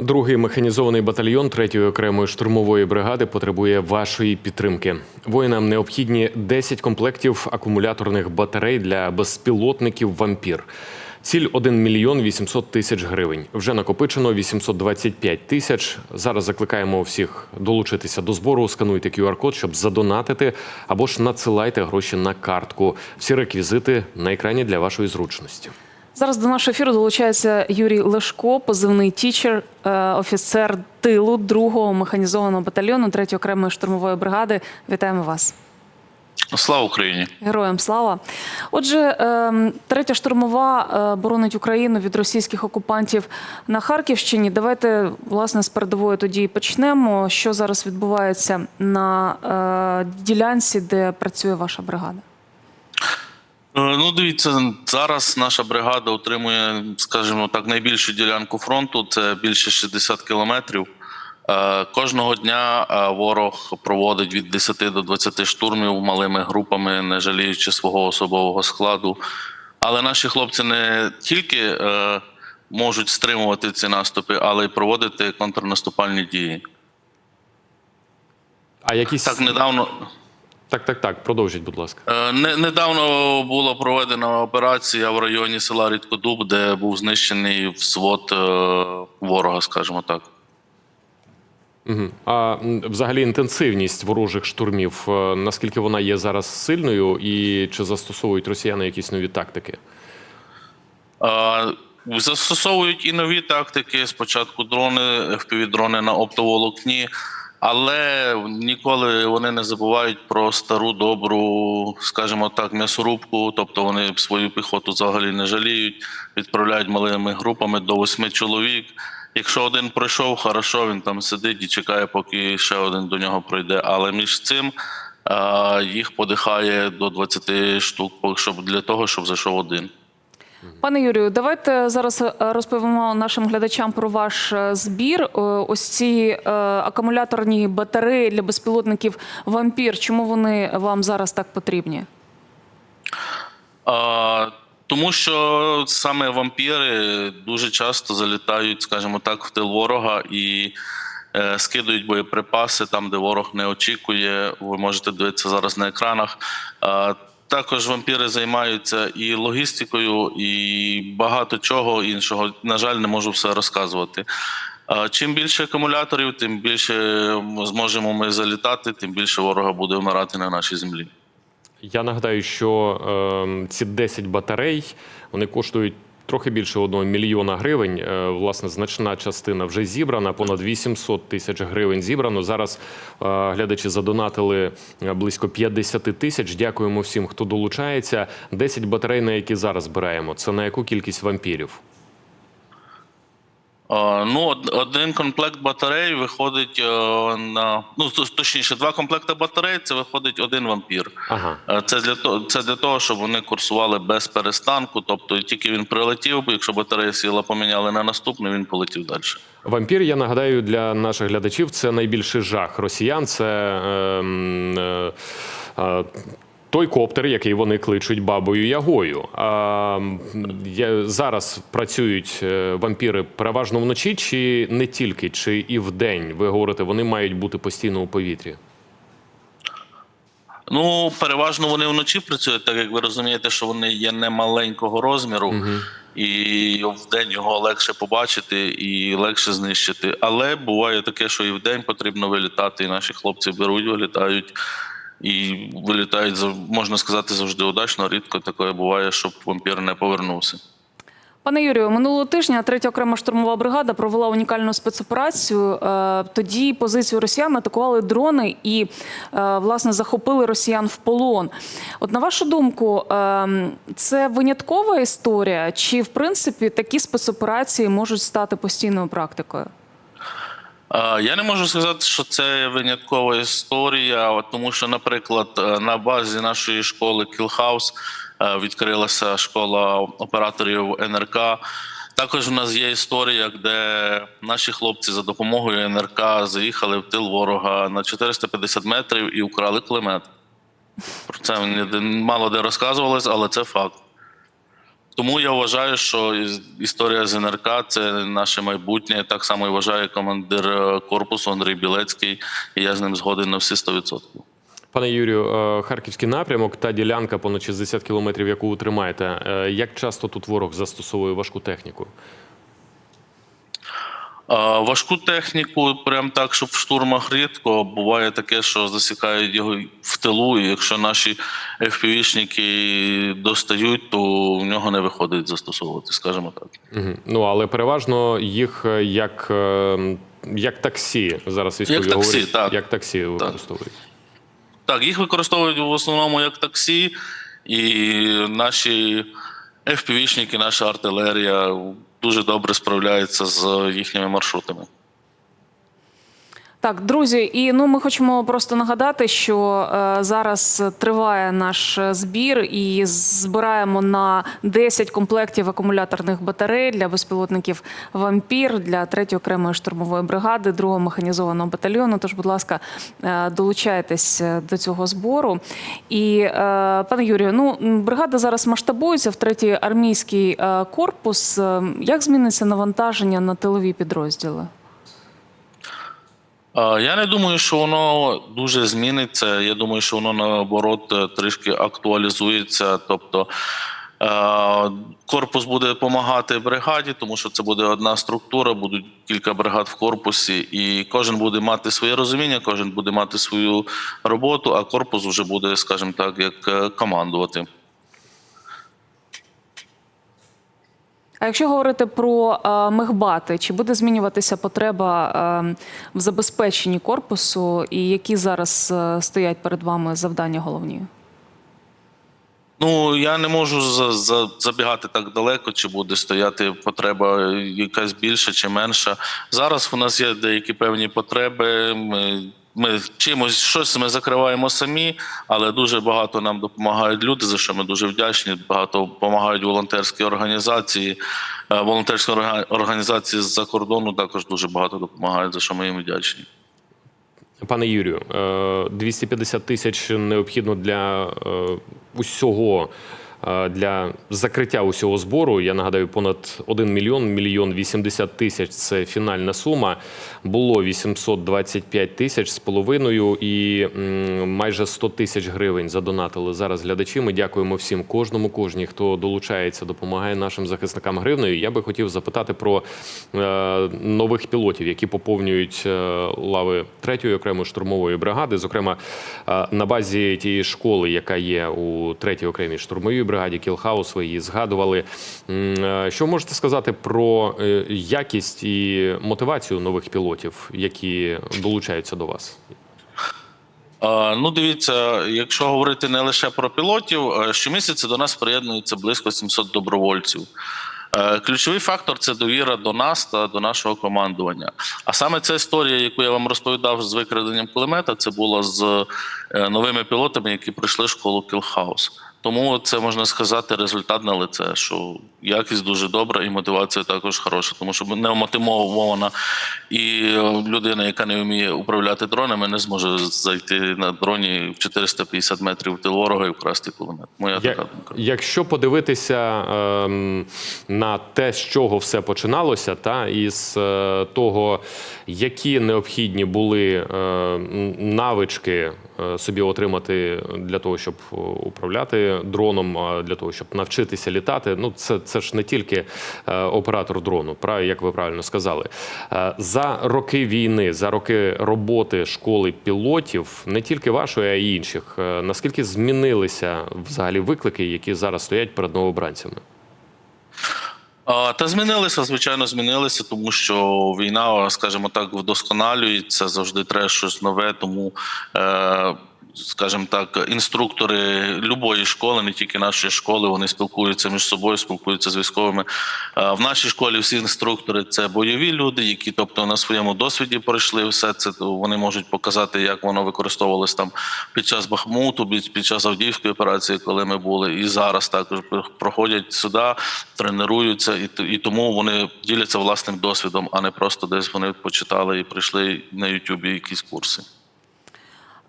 Другий механізований батальйон 3-ї окремої штурмової бригади потребує вашої підтримки. Воїнам необхідні 10 комплектів акумуляторних батарей для безпілотників Вампір. Ціль 1 мільйон 800 тисяч гривень. Вже накопичено 825 тисяч. Зараз закликаємо всіх долучитися до збору. Скануйте QR-код, щоб задонатити, або ж надсилайте гроші на картку. Всі реквізити на екрані для вашої зручності. Зараз до нашого ефіру долучається Юрій Лешко, позивний тічер, е, офіцер тилу 2-го механізованого батальйону 3-ї окремої штурмової бригади. Вітаємо вас. Слава Україні! Героям слава. Отже, ем, третя штурмова е, боронить Україну від російських окупантів на Харківщині. Давайте власне з передової тоді і почнемо. Що зараз відбувається на е, ділянці, де працює ваша бригада? Е, Ну, дивіться, зараз наша бригада утримує, скажімо так, найбільшу ділянку фронту. Це більше 60 кілометрів. Е, Кожного дня е, ворог проводить від 10 до 20 штурмів малими групами, не жаліючи свого особового складу. Але наші хлопці не тільки можуть стримувати ці наступи, але й проводити контрнаступальні дії. А якісь Так недавно. Так, так, так. Продовжіть, будь ласка. Е, Не, недавно була проведена операція в районі села Рідкодуб, де був знищений взвод е, ворога, скажімо так. Угу. А взагалі інтенсивність ворожих штурмів, е, наскільки вона є зараз сильною, і чи застосовують росіяни якісь нові тактики? Е, Застосовують і нові тактики. Спочатку дрони, FPV-дрони на оптоволокні, але ніколи вони не забувають про стару добру, скажімо так, м'ясорубку. Тобто вони свою піхоту взагалі не жаліють, відправляють малими групами до восьми чоловік. Якщо один пройшов, хорошо, він там сидить і чекає, поки ще один до нього пройде. Але між цим їх подихає до 20 штук, щоб для того, щоб зайшов один. Пане Юрію, давайте зараз е, розповімо нашим глядачам про ваш е, збір. Е, Ось ці е, акумуляторні батареї для безпілотників вампір. Чому вони вам зараз так потрібні? А, тому що саме вампіри дуже часто залітають, скажімо так, в тил ворога і е, скидують боєприпаси там, де ворог не очікує. Ви можете дивитися зараз на екранах. А, також вампіри займаються і логістикою, і багато чого іншого. На жаль, не можу все розказувати. Чим більше акумуляторів, тим більше зможемо ми залітати, тим більше ворога буде вмирати на нашій землі. Я нагадаю, що е, ці 10 батарей вони коштують трохи більше 1 мільйона гривень. Е, власне, значна частина вже зібрана, понад 800 тисяч гривень зібрано. Зараз е, глядачі задонатили е, близько 50 тисяч. Дякуємо всім, хто долучається. 10 батарей, на які зараз збираємо. Це на яку кількість вампірів? А, Ну, один комплект батарей виходить е, на ну то- точніше, два комплекти батарей це виходить один вампір. Ага. Е, Це для того, це для того, щоб вони курсували без перестанку. Тобто, тільки він прилетів, якщо батарея сіла, поміняли на наступний, він полетів далі. Вампір, я нагадаю для наших глядачів, це найбільший жах росіян. Це ем, е, е, той коптер, який вони кличуть бабою Ягою. А, я, зараз працюють е, вампіри переважно вночі, чи не тільки, чи і вдень. Ви говорите, вони мають бути постійно у повітрі. Ну, переважно вони вночі працюють, так як ви розумієте, що вони є не маленького розміру, і вдень його легше побачити і легше знищити. Але буває таке, що і вдень потрібно вилітати, і наші хлопці беруть, вилітають. І вилітають можна сказати завжди удачно. Рідко таке буває, щоб вампір не повернувся. Пане Юрію, минулого тижня третя окрема штурмова бригада провела унікальну спецоперацію. Е, Тоді позицію росіян атакували дрони і е, власне захопили росіян в полон. От на вашу думку, е, це виняткова історія, чи в принципі такі спецоперації можуть стати постійною практикою? Я не можу сказати, що це виняткова історія, тому що, наприклад, е, на базі нашої школи Кілхаус е, відкрилася школа операторів НРК. Також у нас є історія, де наші хлопці за допомогою НРК заїхали в тил ворога на 450 метрів і украли кулемет. Про це мало де розказувалось, але це факт. Тому я вважаю, що історія з НРК це наше майбутнє. Так само і вважає командир е, корпусу Андрій Білецький, і я з ним згоден на всі 100%. Пане Юрію, е, харківський напрямок та ділянка понад 60 кілометрів, яку ви тримаєте. е, Як часто тут ворог застосовує важку техніку? Важку техніку, прям так, щоб в штурмах рідко. Буває таке, що засікають його в тилу, і якщо наші FPV-шники достають, то в нього не виходить застосовувати, скажімо так. Мгм. Ну але переважно їх е, як, е, як таксі зараз військові Як таксі, говорять, так. як таксі використовують. Так, їх використовують в основному як таксі, і наші FPV-шники, наша артилерія дуже добре справляється з їхніми маршрутами. Так, друзі, і ну ми хочемо просто нагадати, що е, зараз триває наш е, збір і збираємо на 10 комплектів акумуляторних батарей для безпілотників вампір для 3-ї окремої штурмової бригади, 2-го механізованого батальйону. Тож, будь ласка, е, долучайтесь е, до цього збору. І е, пане Юрію, ну бригада зараз масштабується в 3-й армійський е, корпус. Е, Як зміниться навантаження на тилові підрозділи? Я не думаю, що воно дуже зміниться. Я думаю, що воно наоборот е, трішки актуалізується. Тобто е, корпус буде допомагати бригаді, тому що це буде одна структура, будуть кілька бригад в корпусі, і кожен буде мати своє розуміння, кожен буде мати свою роботу, а корпус вже буде, скажімо так, як е, командувати. А якщо говорити про е, мехбати, чи буде змінюватися потреба е, в забезпеченні корпусу, і які зараз е, стоять перед вами завдання головні? Ну я не можу за, за, забігати так далеко, чи буде стояти потреба якась більша чи менша. Зараз у нас є деякі певні потреби. Ми, ми чимось щось ми закриваємо самі, але дуже багато нам допомагають люди, за що ми дуже вдячні. Багато допомагають волонтерські організації. Е, Волонтерські орга- організації з-за кордону також дуже багато допомагають, за що ми їм вдячні. Пане Юрію, е, 250 тисяч необхідно для е, усього. Е, Для закриття усього збору, я нагадаю, понад 1 мільйон, мільйон 80 тисяч це фінальна сума. Було 825 тисяч з половиною і майже 100 тисяч гривень задонатили зараз глядачі. Ми дякуємо всім, кожному, кожній, хто долучається, допомагає нашим захисникам гривнею. Я би хотів запитати про е, нових пілотів, які поповнюють е, лави 3-ї окремої штурмової бригади. Зокрема, на базі тієї школи, яка є у 3-й окремій штурмовій бригаді, Кілхаус, ви її згадували. Е, Що можете сказати про е, якість і мотивацію нових пілотів, які долучаються до вас? Ну, дивіться, якщо говорити не лише про пілотів, е, щомісяця до нас приєднується близько 700 добровольців. Ключовий фактор це довіра до нас та до нашого командування. А саме ця історія, яку я вам розповідав з викраденням кулемета, це було з новими пілотами, які пройшли школу Кілхаус. Тому це можна сказати результат на лице, що якість дуже добра і мотивація також хороша, тому що не мотивована і е, людина, яка не вміє управляти дронами, не зможе зайти на дроні в 450 метрів в тил ворога і вкрасти кулемет. Моя Я, така думка. якщо подивитися ем, на те, з чого все починалося, та із е, того, які необхідні були е, навички е, собі отримати для того, щоб е, управляти дроном, а для того, щоб навчитися літати. Ну, це, це ж не тільки е, оператор дрону, як ви правильно сказали. Е, за роки війни, за роки роботи школи пілотів, не тільки вашої, а й інших, е, наскільки змінилися взагалі виклики, які зараз стоять перед новобранцями? Та змінилися, звичайно, змінилися, тому що війна, скажімо так, вдосконалюється, завжди треба щось нове. Тому, е, скажімо так, інструктори любої школи, не тільки нашої школи, вони спілкуються між собою, спілкуються з військовими. В нашій школі всі інструктори це бойові люди, які, тобто, на своєму досвіді пройшли все це. Вони можуть показати, як воно використовувалось там під час Бахмуту, під час Авдіївської операції, коли ми були, і зараз також проходять сюди, тренуються, і, і тому вони діляться власним досвідом, а не просто десь вони почитали і прийшли на Ютубі якісь курси.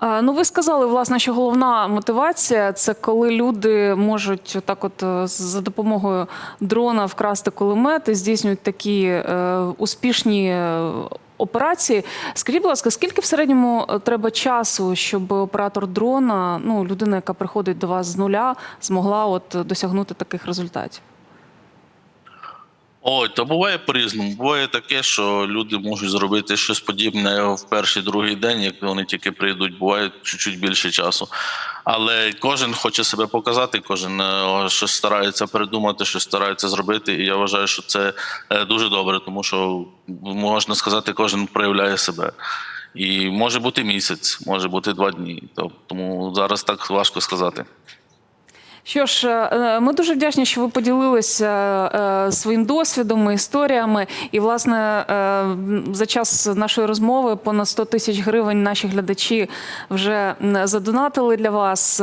Ну, ви сказали, власне, що головна мотивація це коли люди можуть так, от е, за допомогою дрона вкрасти кулемет і здійснюють такі е, успішні е, операції. Скажіть, будь ласка, скільки в середньому е, треба часу, щоб оператор дрона, ну людина, яка приходить до вас з нуля, змогла от досягнути таких результатів? Ой, то буває по-різному. Буває таке, що люди можуть зробити щось подібне в перший другий день, як вони тільки прийдуть, буває чуть-чуть більше часу. Але кожен хоче себе показати, кожен е, щось старається придумати, щось старається зробити. І я вважаю, що це е, дуже добре, тому що можна сказати, кожен проявляє себе. І може бути місяць, може бути два дні. То- Тому зараз так важко сказати. Що ж, е, ми дуже вдячні, що ви поділилися е, своїм досвідом і історіями. І, власне, е, за час нашої розмови понад 100 тисяч гривень наші глядачі вже задонатили для вас.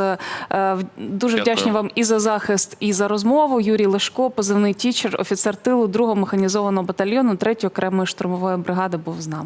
Е, Дуже вдячні вам і за захист, і за розмову. Юрій Лешко, позивний тічер, офіцер тилу 2-го механізованого батальйону 3-ї окремої штурмової бригади, був з нами.